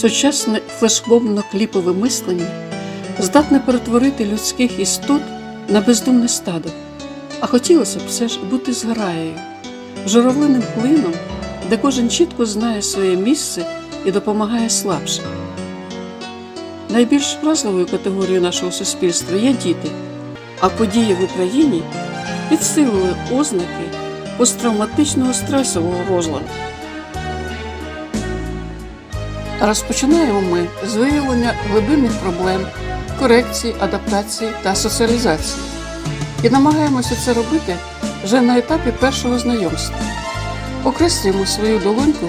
Сучасне флешмобно-кліпове мислення здатне перетворити людських істот на бездумне стадо, а хотілося б все ж бути зграєю, журавлиним плином, де кожен чітко знає своє місце і допомагає слабшим. Найбільш вразливою категорією нашого суспільства є діти, а події в Україні підсилили ознаки посттравматичного стресового розладу. Розпочинаємо ми з виявлення глибинних проблем, корекції, адаптації та соціалізації. І намагаємося це робити вже на етапі першого знайомства. Окреслюємо свою долоньку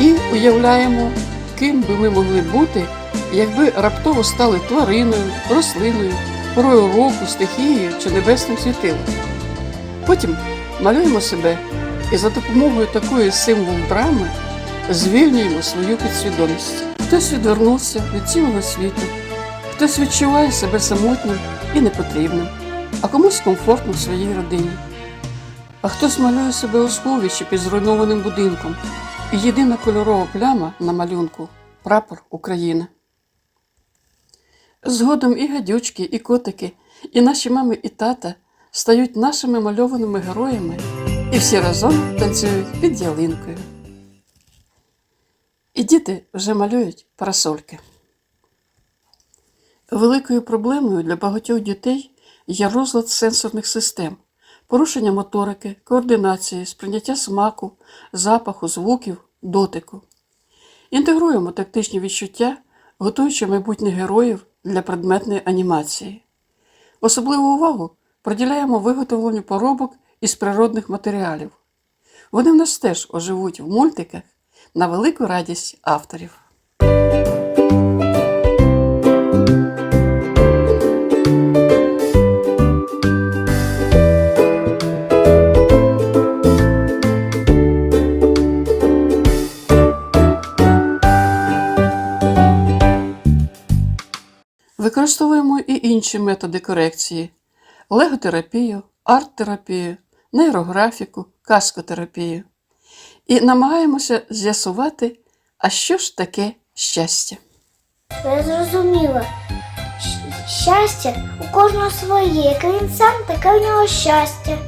і уявляємо, ким би ми могли бути, якби раптово стали твариною, рослиною, порою року, стихією чи небесним світилом. Потім малюємо себе і за допомогою такої символ драми звільнюємо свою підсвідомість. Хтось відвернувся від цілого світу, хтось відчуває себе самотнім і непотрібним, а комусь комфортно в своїй родині. А хтось малює себе у сховищі під зруйнованим будинком, і єдина кольорова пляма на малюнку прапор України. Згодом і гадючки, і котики, і наші мами і тата стають нашими мальованими героями і всі разом танцюють під ялинкою. І діти вже малюють парасольки. Великою проблемою для багатьох дітей є розлад сенсорних систем, порушення моторики, координації, сприйняття смаку, запаху, звуків, дотику. Інтегруємо тактичні відчуття, готуючи майбутніх героїв для предметної анімації. Особливу увагу приділяємо виготовленню поробок із природних матеріалів. Вони в нас теж оживуть в мультиках на велику радість авторів. Використовуємо і інші методи корекції: леготерапію, арт-терапію, нейрографіку, каскотерапію. І намагаємося з'ясувати, а що ж таке щастя. Я зрозуміла. Щастя у кожного своє. Який він сам, таке у нього щастя.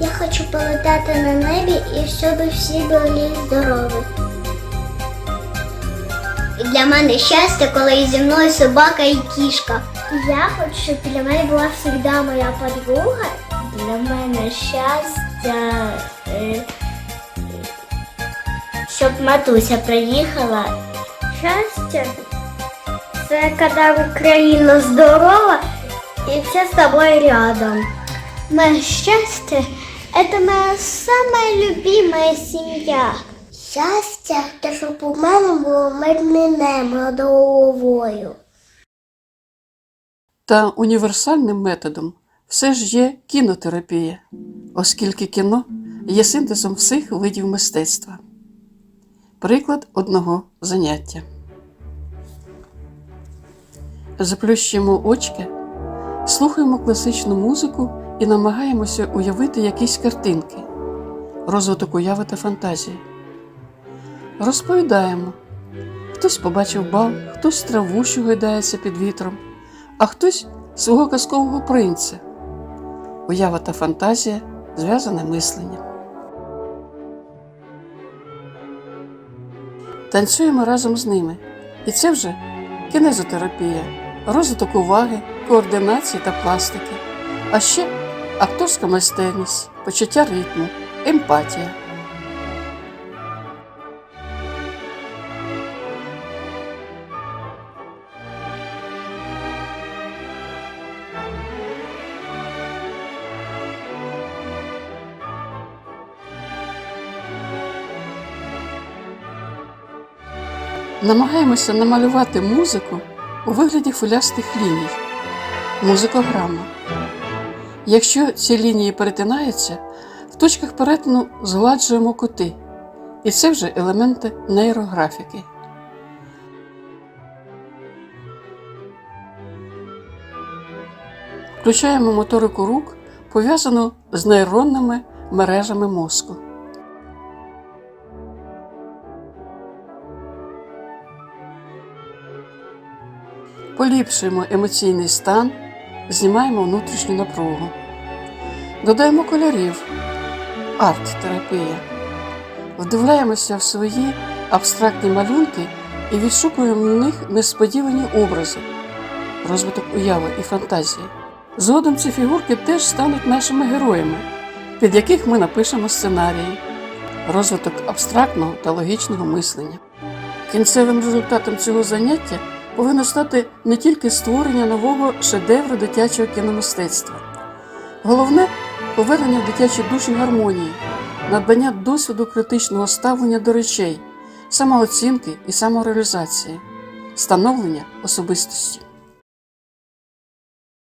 Я хочу полетати на небі і щоб всі були здорові. І для мене щастя, коли зі мною собака і кішка. Я хочу, щоб для мене була завжди моя подруга. Для мене щастя. е, щоб матуся приїхала. Щастя це коли Україна здорова і все з тобою рядом. Моє щастя це моя самая любимая сім'я. Щастя, те, щоб у мене було мирне небо головою. Та універсальним методом все ж є кінотерапія, оскільки кіно є синтезом всіх видів мистецтва. Приклад одного заняття. Заплющуємо очки, слухаємо класичну музику і намагаємося уявити якісь картинки, розвиток уяви та фантазії. Розповідаємо, хтось побачив бал, хтось траву, що гойдається під вітром, а хтось свого казкового принця. Уява та фантазія зв'язане мисленням. Танцюємо разом з ними. І це вже кінезотерапія, розвиток уваги, координації та пластики, а ще акторська майстерність, почуття ритму, емпатія. Намагаємося намалювати музику у вигляді хвилястих ліній, музикограма. Якщо ці лінії перетинаються, в точках перетину згладжуємо кути, і це вже елементи нейрографіки. Включаємо моторику рук, пов'язану з нейронними мережами мозку. Поліпшуємо емоційний стан, знімаємо внутрішню напругу. Додаємо кольорів, арт-терапія. Вдивляємося в свої абстрактні малюнки і відшукуємо в них несподівані образи, розвиток уяви і фантазії. Згодом ці фігурки теж стануть нашими героями, під яких ми напишемо сценарії, розвиток абстрактного та логічного мислення. Кінцевим результатом цього заняття повинно стати не тільки створення нового шедевру дитячого кіномистецтва. Головне повернення в дитячі душі гармонії, надбання досвіду критичного ставлення до речей, самооцінки і самореалізації, становлення особистості.